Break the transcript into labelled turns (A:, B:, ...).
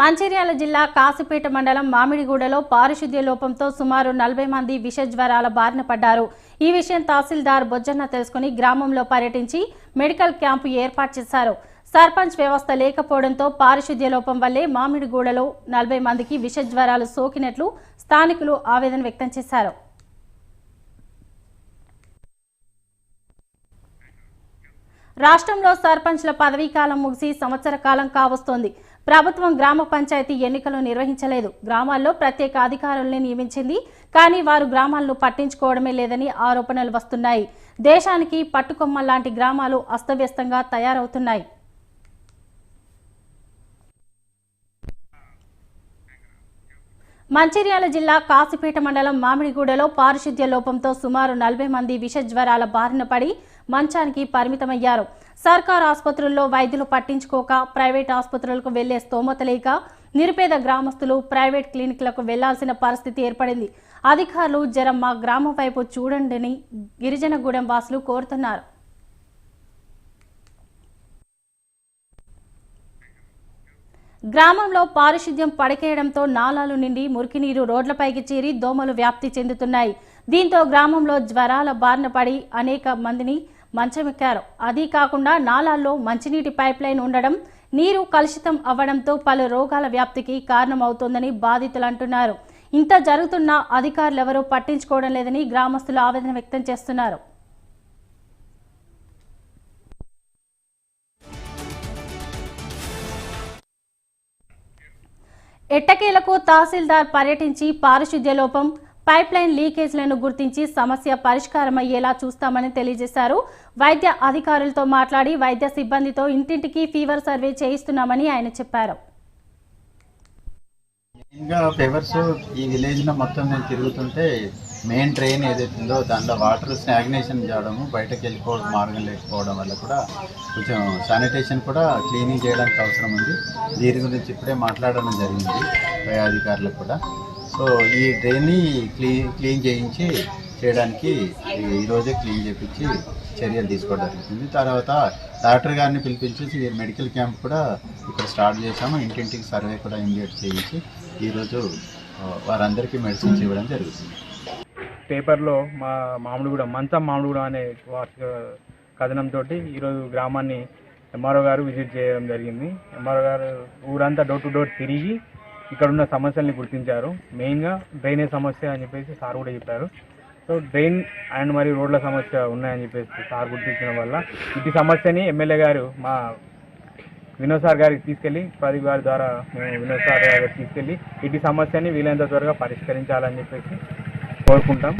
A: మంచిర్యాల జిల్లా కాసిపేట మండలం మామిడిగూడలో పారిశుద్ధ్య లోపంతో సుమారు నలభై మంది విష జ్వరాల బారిన పడ్డారు. ఈ విషయం తహసీల్దార్ బొజ్జన్న తెలుసుకుని గ్రామంలో పర్యటించి మెడికల్ క్యాంపు ఏర్పాటు చేశారు. సర్పంచ్ వ్యవస్థ లేకపోవడంతో పారిశుద్ధ్య లోపం వల్లే మామిడిగూడలో నలభై మందికి విష జ్వరాలు సోకినట్లు స్థానికులు ఆవేదన వ్యక్తం చేశారు. రాష్ట్రంలో సర్పంచ్ల పదవీ కాలం ముగిసి సంవత్సర కాలం కావస్తోంది. ప్రభుత్వం గ్రామ పంచాయతీ ఎన్నికలు నిర్వహించలేదు. గ్రామాల్లో ప్రత్యేక అధికారుల్ని నియమించింది. కానీ వారు గ్రామాలను పట్టించుకోవడమే లేదని ఆరోపణలు వస్తున్నాయి. దేశానికి పట్టుకొమ్మ లాంటి గ్రామాలు అస్తవ్యస్తంగా తయారవుతున్నాయి. మంచిర్యాల జిల్లా కాసిపేట మండలం మామిడిగూడలో పారిశుద్ధ్య లోపంతో సుమారు నలభై మంది విష జ్వరాల బారిన పడి మంచానికి పరిమితమయ్యారు. సర్కార్ ఆసుపత్రుల్లో వైద్యులు పట్టించుకోక ప్రైవేట్ ఆసుపత్రులకు వెళ్ళే స్తోమత లేక నిరుపేద గ్రామస్తులు ప్రైవేట్ క్లినిక్లకు వెళ్ళాల్సిన పరిస్థితి ఏర్పడింది. అధికారులు జరం మా గ్రామం వైపు చూడండిని గిరిజనగూడెం వాసులు కోరుతున్నారు. గ్రామంలో పారిశుద్ధ్యం పడకేయడంతో నాలాలు నిండి మురికినీరు రోడ్లపైకి చేరి దోమలు వ్యాప్తి చెందుతున్నాయి. దీంతో గ్రామంలో జ్వరాల బారిన పడి అనేక మందిని మంచమెక్కారు. అదీ కాకుండా నాలాల్లో మంచినీటి పైప్ లైన్ ఉండడం నీరు కలుషితం అవ్వడంతో పలు రోగాల వ్యాప్తికి కారణమవుతోందని బాధితులు అంటున్నారు. ఇంత జరుగుతున్నా అధికారులు ఎవరూ పట్టించుకోవడం లేదని గ్రామస్తులు ఆవేదన వ్యక్తం చేస్తున్నారు. ఎట్టకేలకు తహసీల్దార్ పర్యటించి పారిశుద్ధ్య లోపం పైప్ లైన్ లీకేజ్లను గుర్తించి సమస్య పరిష్కారమయ్యేలా చూస్తామని తెలియజేశారు. వైద్య అధికారులతో మాట్లాడి వైద్య సిబ్బందితో ఇంటింటికి ఫీవర్ సర్వే చేయిస్తున్నామని ఆయన చెప్పారు.
B: మెయిన్గా ఫీవర్స్ ఈ విలేజ్లో మొత్తం నేను తిరుగుతుంటే మెయిన్ ట్రైన్ ఏదైతే ఉందో దాంట్లో వాటర్ స్టాగ్నేషన్ చేయడము బయటకు వెళ్ళిపోవడం మార్గం లేకపోవడం వల్ల కూడా కొంచెం శానిటేషన్ కూడా క్లీనింగ్ చేయడానికి అవసరం ఉంది. దీని గురించి ఇప్పుడే మాట్లాడడం జరిగింది పై అధికారులకు కూడా. సో ఈ డ్రైన్ని క్లీన్ క్లీన్ చేయించి చేయడానికి ఈరోజే క్లీన్ చేయించి చర్యలు తీసుకోవడం జరుగుతుంది. తర్వాత డాక్టర్ గారిని పిలిపించేసి మెడికల్ క్యాంప్ కూడా ఇక్కడ స్టార్ట్ చేశాము. ఇంటింటికి సర్వే కూడా ఇమీడియట్ చేయించి ఈరోజు వారందరికీ మెడిసిన్స్ ఇవ్వడం జరుగుతుంది.
C: పేపర్లో మా మామిడిగూడెం మంచం మామిడిగూడెం అనే వార్షిక కథనంతో ఈరోజు గ్రామాన్ని ఎంఆర్ఓ గారు విజిట్ చేయడం జరిగింది. ఎంఆర్ఓ గారు ఊరంతా డోర్ టు డోర్ తిరిగి ఇక్కడ ఉన్న సమస్యల్ని గుర్తించారు. మెయిన్గా డ్రైనేజ్ సమస్య అని చెప్పేసి సార్ కూడా చెప్పారు. సో డ్రైన్ అండ్ మరి రోడ్ల సమస్య ఉన్నాయని చెప్పేసి సార్ గుర్తించడం వల్ల ఇటు సమస్యని ఎమ్మెల్యే గారు మా వినోద్ సార్ గారికి తీసుకెళ్ళి ప్రదీప్ గారి ద్వారా మేము వినోద్ సార్ గారికి తీసుకెళ్ళి ఇటు సమస్యని వీలైనంత త్వరగా పరిష్కరించాలని చెప్పేసి కోరుకుంటాం